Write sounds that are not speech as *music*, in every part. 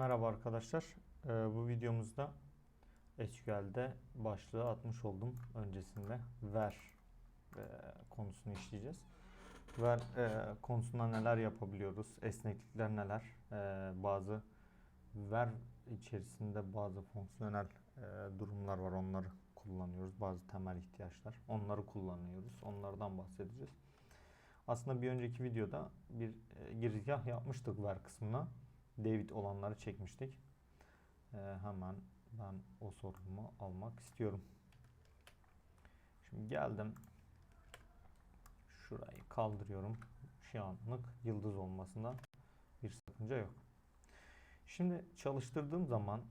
Merhaba arkadaşlar. Ee, bu videomuzda SQL'de başlığı atmış oldum öncesinde. Ver e, konusunu işleyeceğiz. Ver e, konusunda neler yapabiliyoruz? Esneklikler neler? E, bazı ver içerisinde bazı fonksiyonel e, durumlar var. Onları kullanıyoruz. Bazı temel ihtiyaçlar. Onları kullanıyoruz. Onlardan bahsedeceğiz. Aslında bir önceki videoda bir e, girizgah yapmıştık ver kısmına. David olanları çekmiştik. Ee, hemen ben o sorumu almak istiyorum. Şimdi geldim. Şurayı kaldırıyorum. Şu anlık yıldız olmasında bir sakınca yok. Şimdi çalıştırdığım zaman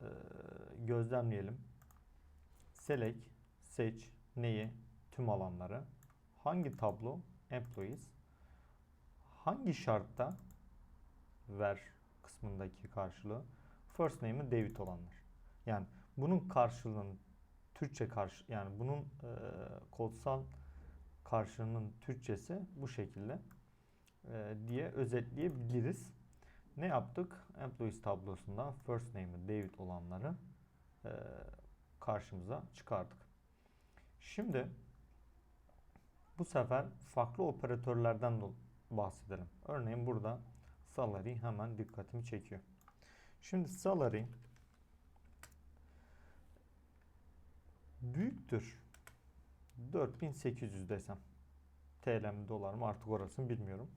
e, gözlemleyelim. Select, seç, neyi? Tüm alanları. Hangi tablo? Employees. Hangi şartta? Ver kısmındaki karşılığı first name'ı David olanlar. Yani bunun karşılığının Türkçe karşı yani bunun e, kodsal karşılığının Türkçesi bu şekilde e, diye özetleyebiliriz. Ne yaptık? Employees tablosunda first name'ı David olanları e, karşımıza çıkardık. Şimdi bu sefer farklı operatörlerden bahsedelim. Örneğin burada salary hemen dikkatimi çekiyor. Şimdi salary büyüktür 4800 desem TL mi dolar mı artık orasını bilmiyorum.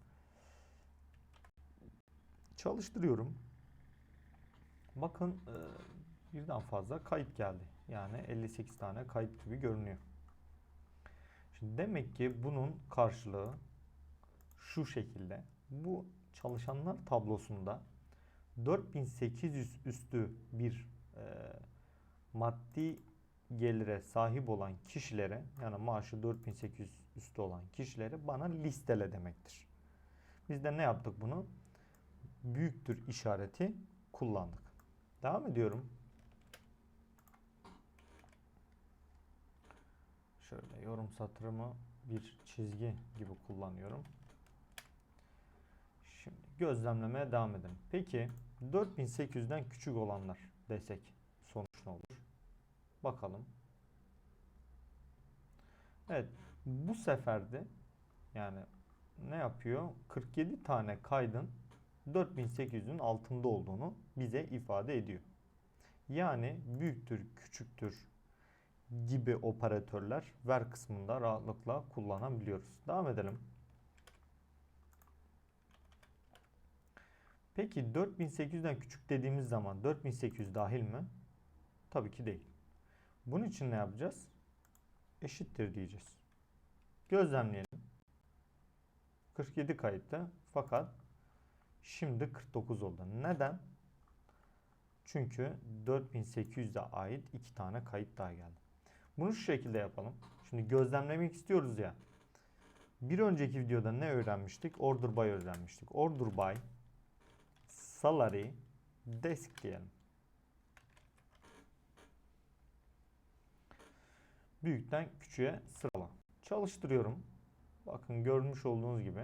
Çalıştırıyorum. Bakın e, birden fazla kayıt geldi. Yani 58 tane kayıt gibi görünüyor. Şimdi demek ki bunun karşılığı şu şekilde. Bu çalışanlar tablosunda 4800 üstü bir e, maddi gelire sahip olan kişilere yani maaşı 4800 üstü olan kişilere bana listele demektir. Biz de ne yaptık bunu? Büyüktür işareti kullandık. Devam ediyorum. Şöyle yorum satırımı bir çizgi gibi kullanıyorum. Şimdi gözlemlemeye devam edelim. Peki 4800'den küçük olanlar desek sonuç ne olur? Bakalım. Evet bu seferde yani ne yapıyor? 47 tane kaydın 4800'ün altında olduğunu bize ifade ediyor. Yani büyüktür, küçüktür gibi operatörler ver kısmında rahatlıkla kullanabiliyoruz. Devam edelim. Peki 4800'den küçük dediğimiz zaman 4800 dahil mi? Tabii ki değil. Bunun için ne yapacağız? Eşittir diyeceğiz. Gözlemleyelim. 47 kayıtta fakat şimdi 49 oldu. Neden? Çünkü 4800'e ait iki tane kayıt daha geldi. Bunu şu şekilde yapalım. Şimdi gözlemlemek istiyoruz ya. Bir önceki videoda ne öğrenmiştik? Order by öğrenmiştik. Order by salary desk diyelim. Büyükten küçüğe sırala. Çalıştırıyorum. Bakın görmüş olduğunuz gibi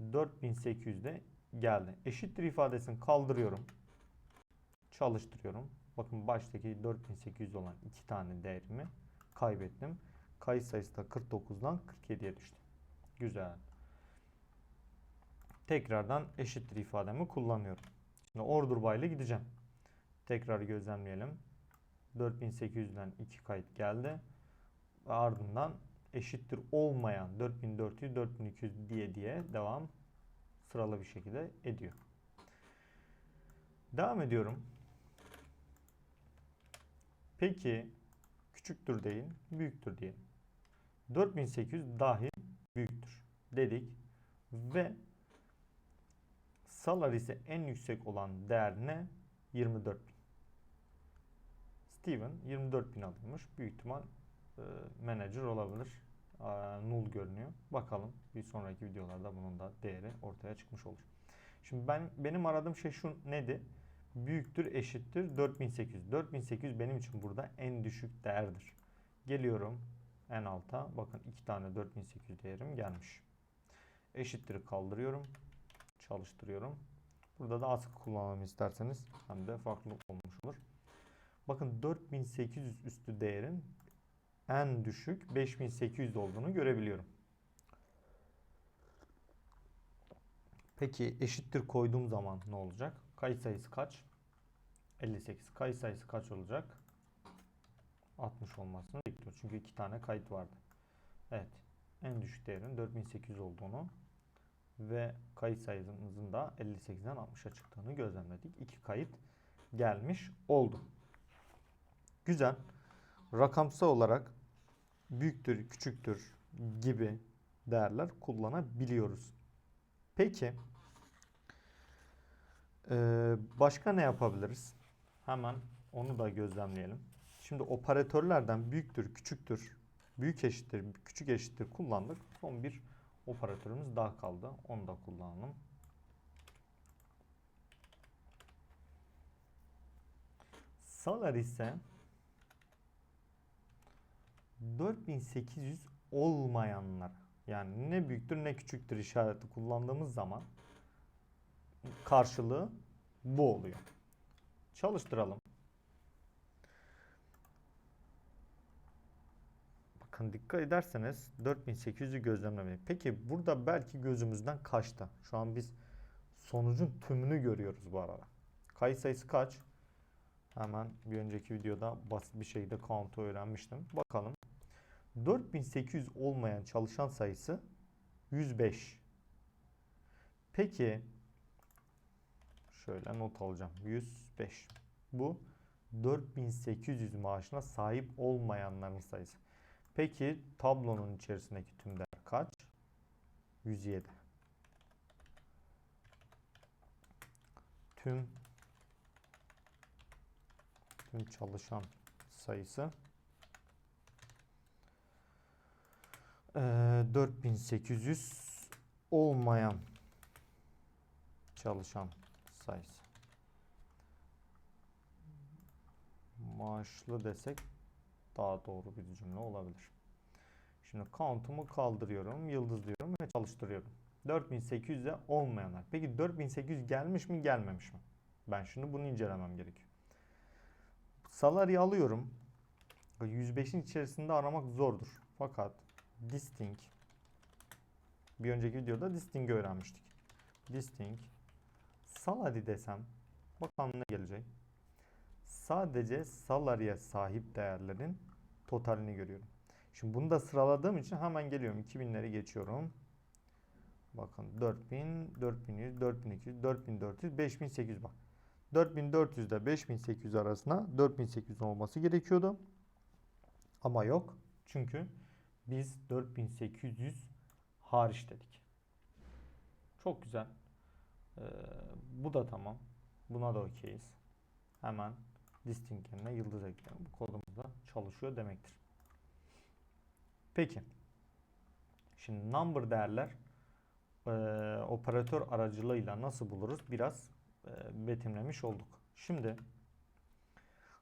4800'de geldi. Eşittir ifadesini kaldırıyorum. Çalıştırıyorum. Bakın baştaki 4800 olan iki tane değerimi kaybettim. Kayıt sayısı da 49'dan 47'ye düştü. Güzel tekrardan eşittir ifademi kullanıyorum. Şimdi order by ile gideceğim. Tekrar gözlemleyelim. 4800'den 2 kayıt geldi. Ve ardından eşittir olmayan 4400 4200 diye diye devam sıralı bir şekilde ediyor. Devam ediyorum. Peki küçüktür değil, büyüktür diyelim. 4800 dahil büyüktür dedik ve Salary'si en yüksek olan değer ne? 24 bin. Steven 24 bin alıyormuş. Büyük ihtimal e, manager olabilir. E, null görünüyor. Bakalım bir sonraki videolarda bunun da değeri ortaya çıkmış olur. Şimdi ben benim aradığım şey şu neydi? Büyüktür eşittir 4800. 4800 benim için burada en düşük değerdir. Geliyorum en alta. Bakın iki tane 4800 değerim gelmiş. Eşittir kaldırıyorum çalıştırıyorum. Burada da askı kullanalım isterseniz. Hem de farklı olmuş olur. Bakın 4800 üstü değerin en düşük 5800 olduğunu görebiliyorum. Peki eşittir koyduğum zaman ne olacak? Kayıt sayısı kaç? 58. Kayıt sayısı kaç olacak? 60 olmasını bekliyoruz. Çünkü iki tane kayıt vardı. Evet. En düşük değerin 4800 olduğunu ve kayıt sayımızın da 58'den 60'a çıktığını gözlemledik. İki kayıt gelmiş oldu. Güzel. Rakamsal olarak büyüktür, küçüktür gibi değerler kullanabiliyoruz. Peki başka ne yapabiliriz? Hemen onu da gözlemleyelim. Şimdi operatörlerden büyüktür, küçüktür, büyük eşittir, küçük eşittir kullandık. Son bir operatörümüz daha kaldı. Onu da kullanalım. Salar ise 4800 olmayanlar yani ne büyüktür ne küçüktür işareti kullandığımız zaman karşılığı bu oluyor. Çalıştıralım. Bakın dikkat ederseniz 4800'ü gözlemlemeyi. Peki burada belki gözümüzden kaçtı. Şu an biz sonucun tümünü görüyoruz bu arada. Kayıt sayısı kaç? Hemen bir önceki videoda basit bir şekilde count'u öğrenmiştim. Bakalım. 4800 olmayan çalışan sayısı 105. Peki şöyle not alacağım. 105. Bu 4800 maaşına sahip olmayanların sayısı. Peki tablonun içerisindeki tüm değer kaç? 107. Tüm tüm çalışan sayısı ee, 4800 olmayan çalışan sayısı. Maaşlı desek daha doğru bir cümle olabilir. Şimdi count'umu kaldırıyorum, yıldız diyorum ve çalıştırıyorum. 4800'e olmayanlar. Peki 4800 gelmiş mi gelmemiş mi? Ben şimdi bunu incelemem gerekiyor. Salary'i alıyorum. 105'in içerisinde aramak zordur. Fakat distinct bir önceki videoda distinct öğrenmiştik. Distinct salary desem bakalım ne gelecek. Sadece salary'e sahip değerlerin totalini görüyorum. Şimdi bunu da sıraladığım için hemen geliyorum. 2000'leri geçiyorum. Bakın 4000, 4100, 4200, 4400, 5800 bak. 4400 ile 5800 arasında 4800 olması gerekiyordu. Ama yok. Çünkü biz 4800 hariç dedik. Çok güzel. Ee, bu da tamam. Buna da okeyiz. Hemen distinct yerine yıldız ekleyelim. Bu kodumuz da çalışıyor demektir. Peki. Şimdi number değerler e, operatör aracılığıyla nasıl buluruz? Biraz e, betimlemiş olduk. Şimdi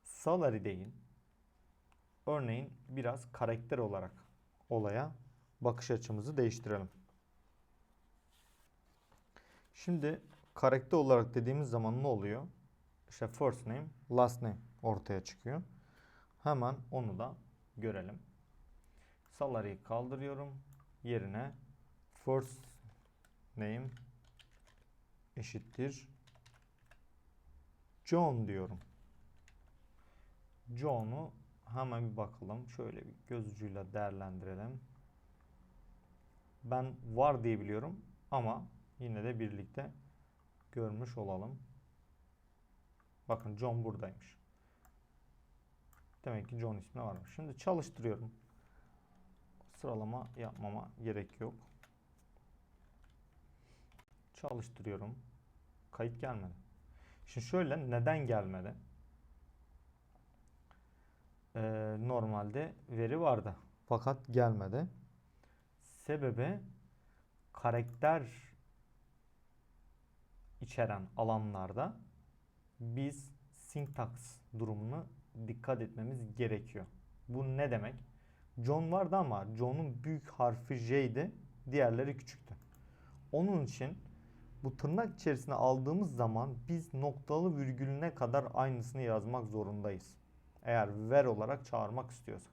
salary değil örneğin biraz karakter olarak olaya bakış açımızı değiştirelim. Şimdi karakter olarak dediğimiz zaman ne oluyor? İşte first name, last name ortaya çıkıyor. Hemen onu da görelim. Salary'yi kaldırıyorum. Yerine first name eşittir John diyorum. John'u hemen bir bakalım. Şöyle bir göz ucuyla değerlendirelim. Ben var diye biliyorum ama yine de birlikte görmüş olalım. Bakın John buradaymış. Demek ki John ismi varmış. Şimdi çalıştırıyorum. Sıralama yapmama gerek yok. Çalıştırıyorum. Kayıt gelmedi. Şimdi şöyle neden gelmedi? Ee, normalde veri vardı. Fakat gelmedi. Sebebi karakter içeren alanlarda biz syntax durumunu dikkat etmemiz gerekiyor. Bu ne demek? John vardı ama John'un büyük harfi J'ydi. Diğerleri küçüktü. Onun için bu tırnak içerisine aldığımız zaman biz noktalı virgülüne kadar aynısını yazmak zorundayız. Eğer ver olarak çağırmak istiyorsak.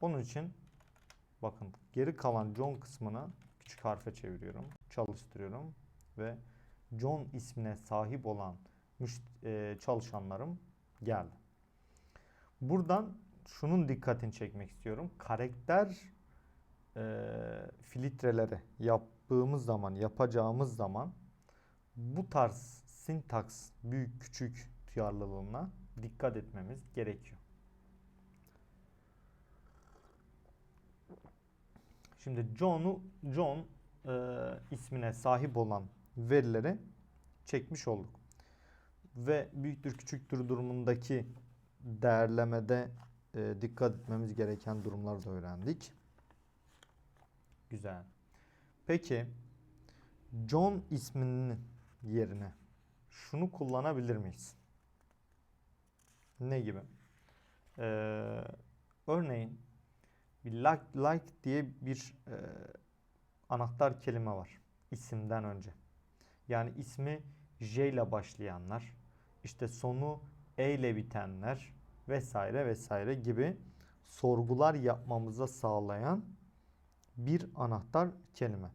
Onun için bakın geri kalan John kısmını küçük harfe çeviriyorum. Çalıştırıyorum ve John ismine sahip olan e, çalışanlarım geldi. Buradan şunun dikkatini çekmek istiyorum. Karakter e, filtreleri yaptığımız zaman, yapacağımız zaman bu tarz sintaks büyük küçük duyarlılığına dikkat etmemiz gerekiyor. Şimdi John'u John e, ismine sahip olan verileri çekmiş olduk. Ve büyüktür küçüktür durumundaki değerlemede e, dikkat etmemiz gereken durumlar da öğrendik. Güzel. Peki John isminin yerine şunu kullanabilir miyiz? Ne gibi? Ee, örneğin bir like, like diye bir e, anahtar kelime var isimden önce. Yani ismi J ile başlayanlar, işte sonu E ile bitenler vesaire vesaire gibi sorgular yapmamıza sağlayan bir anahtar kelime.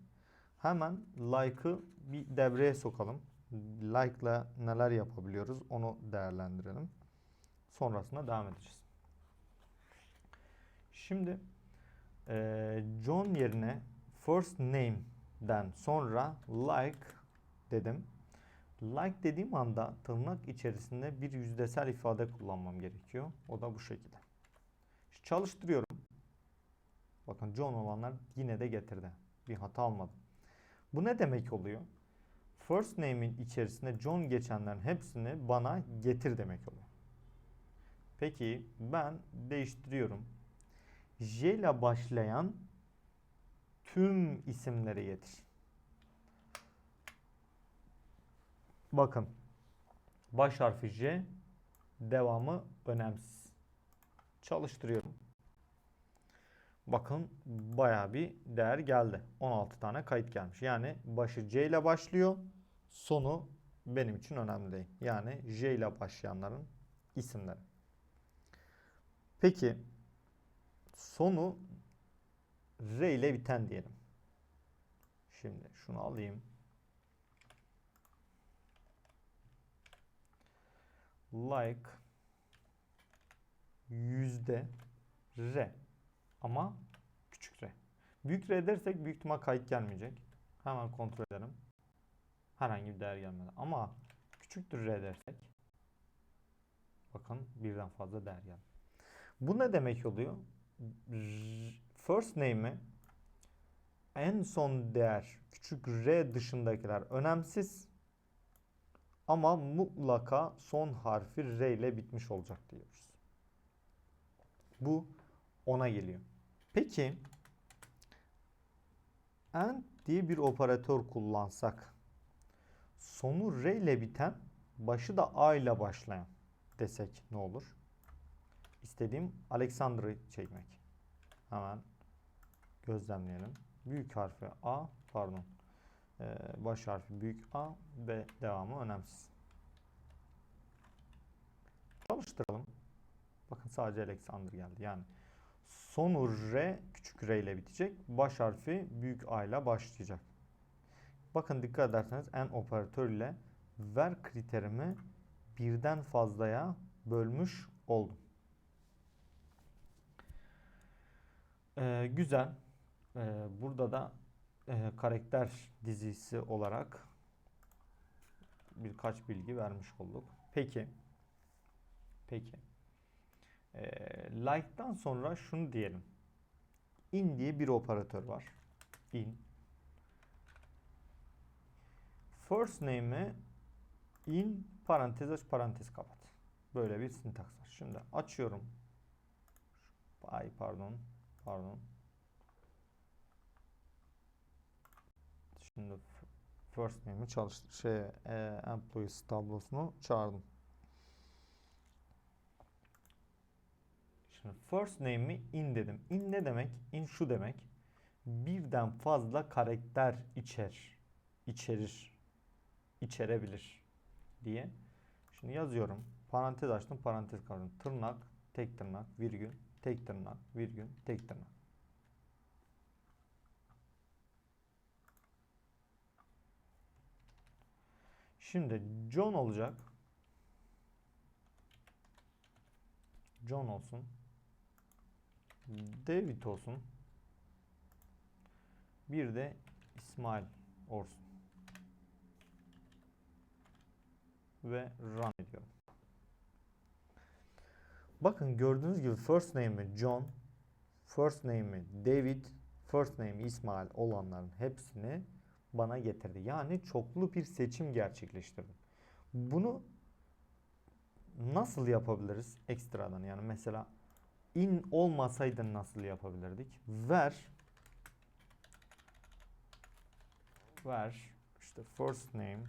Hemen like'ı bir devreye sokalım. Like ile neler yapabiliyoruz onu değerlendirelim. Sonrasında devam edeceğiz. Şimdi eee, John yerine first name'den sonra like dedim. Like dediğim anda tırnak içerisinde bir yüzdesel ifade kullanmam gerekiyor. O da bu şekilde. Şimdi çalıştırıyorum. Bakın John olanlar yine de getirdi. Bir hata almadım. Bu ne demek oluyor? First name'in içerisinde John geçenlerin hepsini bana getir demek oluyor. Peki ben değiştiriyorum. J ile başlayan tüm isimleri getir. Bakın. Baş harfi J, devamı önemsiz. Çalıştırıyorum. Bakın baya bir değer geldi. 16 tane kayıt gelmiş. Yani başı C ile başlıyor. Sonu benim için önemli değil. Yani J ile başlayanların isimleri. Peki sonu R ile biten diyelim. Şimdi şunu alayım. Like yüzde R. Ama küçük r. Büyük r dersek büyük ihtimal kayıt gelmeyecek. Hemen kontrol edelim. Herhangi bir değer gelmedi. Ama küçüktür r dersek bakın birden fazla değer geldi. Bu ne demek oluyor? First name'i en son değer küçük r dışındakiler önemsiz ama mutlaka son harfi r ile bitmiş olacak diyoruz. Bu ona geliyor. Peki and diye bir operatör kullansak sonu R ile biten başı da A ile başlayan desek ne olur? İstediğim Alexander'ı çekmek. Hemen gözlemleyelim. Büyük harfi A pardon baş harfi büyük A ve devamı önemsiz. Çalıştıralım. Bakın sadece Alexander geldi. Yani sonu R küçük R ile bitecek. Baş harfi büyük A ile başlayacak. Bakın dikkat ederseniz en operatör ile ver kriterimi birden fazlaya bölmüş oldum. Ee, güzel. Ee, burada da e, karakter dizisi olarak birkaç bilgi vermiş olduk. Peki. Peki. E, like'dan sonra şunu diyelim. In diye bir operatör var. In. First name'i in parantez aç parantez kapat. Böyle bir sintaks var. Şimdi açıyorum. Ay pardon. Pardon. Şimdi first name'i çalıştır. Şey, e, employees tablosunu çağırdım. Şimdi first name'i in dedim. In ne demek? In şu demek. Birden fazla karakter içer. içerir içerebilir diye. Şimdi yazıyorum. Parantez açtım, parantez kapattım. Tırnak, tek tırnak, virgül, tek tırnak, virgül, tek tırnak. Şimdi John olacak. John olsun. David olsun. Bir de İsmail olsun. Ve run ediyorum. Bakın gördüğünüz gibi first name'i John, first name'i David, first name'i İsmail olanların hepsini bana getirdi. Yani çoklu bir seçim gerçekleştirdim. Bunu nasıl yapabiliriz ekstradan? Yani mesela in olmasaydı nasıl yapabilirdik? Ver ver işte first name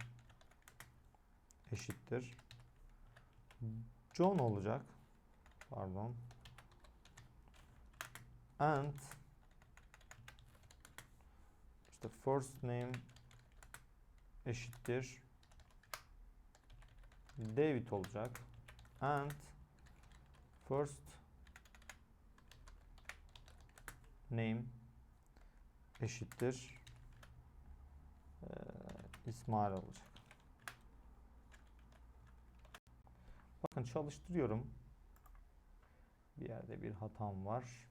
eşittir John olacak. Pardon. And işte first name eşittir David olacak. And first name eşittir eee, İsmail olacak. Bakın çalıştırıyorum. Bir yerde bir hatam var.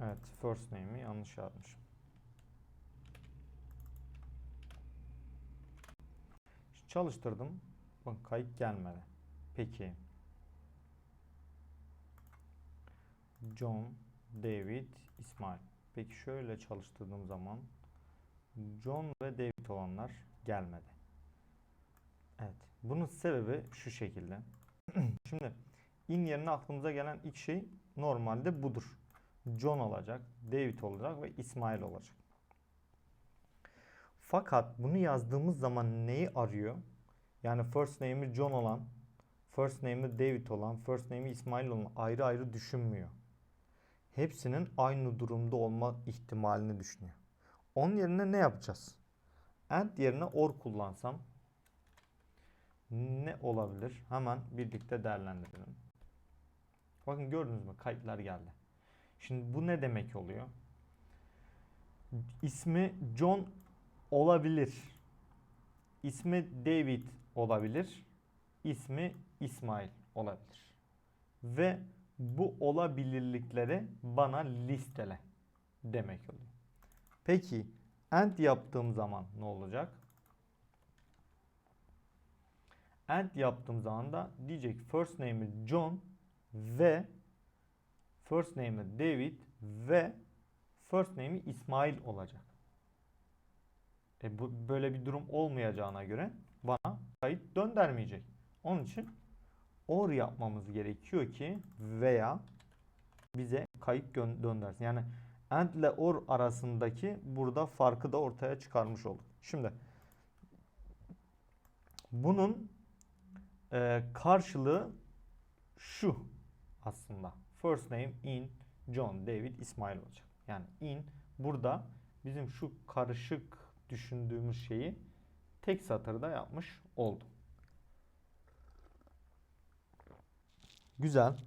Evet, first name'i yanlış yazmışım. Çalıştırdım. Bakın kayıt gelmedi. Peki. John, David, İsmail. Peki şöyle çalıştırdığım zaman John ve David olanlar gelmedi. Evet. Bunun sebebi şu şekilde. *clears throat* Şimdi in yerine aklımıza gelen ilk şey normalde budur. John olacak, David olacak ve İsmail olacak. Fakat bunu yazdığımız zaman neyi arıyor? Yani first name'i John olan, first name'i David olan, first name'i İsmail olan ayrı ayrı düşünmüyor. Hepsinin aynı durumda olma ihtimalini düşünüyor. Onun yerine ne yapacağız? And yerine or kullansam ne olabilir? Hemen birlikte değerlendirelim. Bakın gördünüz mü? Kayıtlar geldi. Şimdi bu ne demek oluyor? İsmi John olabilir. İsmi David olabilir. İsmi İsmail olabilir. Ve bu olabilirlikleri bana listele demek oluyor. Peki and yaptığım zaman ne olacak? And yaptığım zaman da diyecek first name'i John ve first name'i David ve first name'i İsmail olacak. E bu böyle bir durum olmayacağına göre bana kayıt döndürmeyecek. Onun için or yapmamız gerekiyor ki veya bize kayıt döndürsün. Yani and ile or arasındaki burada farkı da ortaya çıkarmış olduk. Şimdi bunun e, karşılığı şu aslında. First name in John, David, İsmail olacak. Yani in burada bizim şu karışık düşündüğümüz şeyi tek satırda yapmış oldum. Güzel.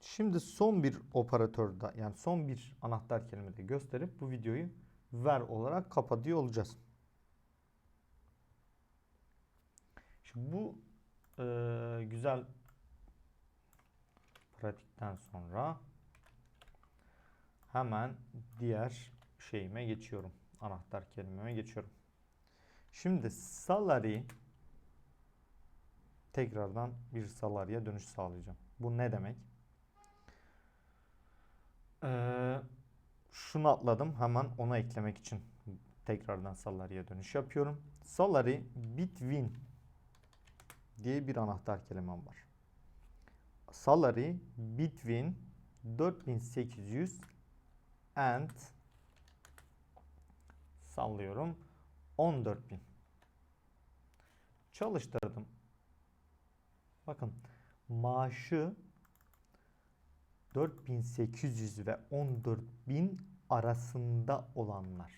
Şimdi son bir operatörde yani son bir anahtar kelimede gösterip bu videoyu ver olarak kapatıyor olacağız. Şimdi bu e, güzel pratikten sonra hemen diğer şeyime geçiyorum. Anahtar kelimeme geçiyorum. Şimdi salary tekrardan bir salary'e dönüş sağlayacağım. Bu ne demek? Ee, şunu atladım. Hemen ona eklemek için tekrardan salary'e dönüş yapıyorum. Salary between diye bir anahtar kelimem var. salary between 4800 and sallıyorum 14000 çalıştırdım. Bakın maaşı 4800 ve 14000 arasında olanlar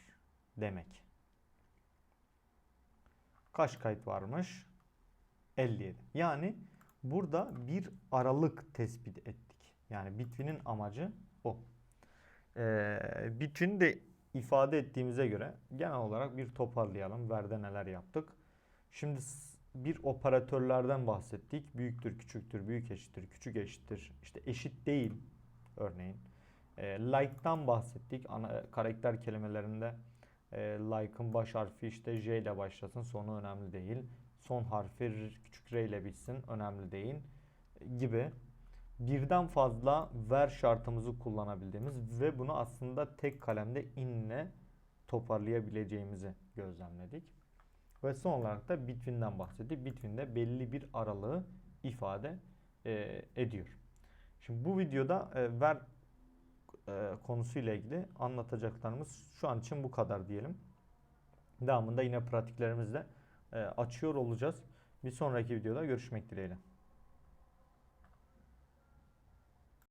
demek. Kaç kayıt varmış? 57. Yani burada bir aralık tespit ettik. Yani Bitwin'in amacı o. Ee, Bitwin'i de ifade ettiğimize göre genel olarak bir toparlayalım. Ver'de neler yaptık? Şimdi bir operatörlerden bahsettik. Büyüktür, küçüktür, büyük eşittir, küçük eşittir. İşte eşit değil örneğin. E, like'tan bahsettik. Ana, karakter kelimelerinde e, like'ın baş harfi işte J ile başlasın. Sonu önemli değil. Son harfi küçük R ile bitsin. Önemli değil. Gibi. Birden fazla ver şartımızı kullanabildiğimiz ve bunu aslında tek kalemde inle toparlayabileceğimizi gözlemledik. Ve son olarak da Between'den bahsettik. Between'de belli bir aralığı ifade e, ediyor. Şimdi bu videoda e, ver e, konusuyla ilgili anlatacaklarımız şu an için bu kadar diyelim. Devamında yine pratiklerimizle açıyor olacağız. Bir sonraki videoda görüşmek dileğiyle.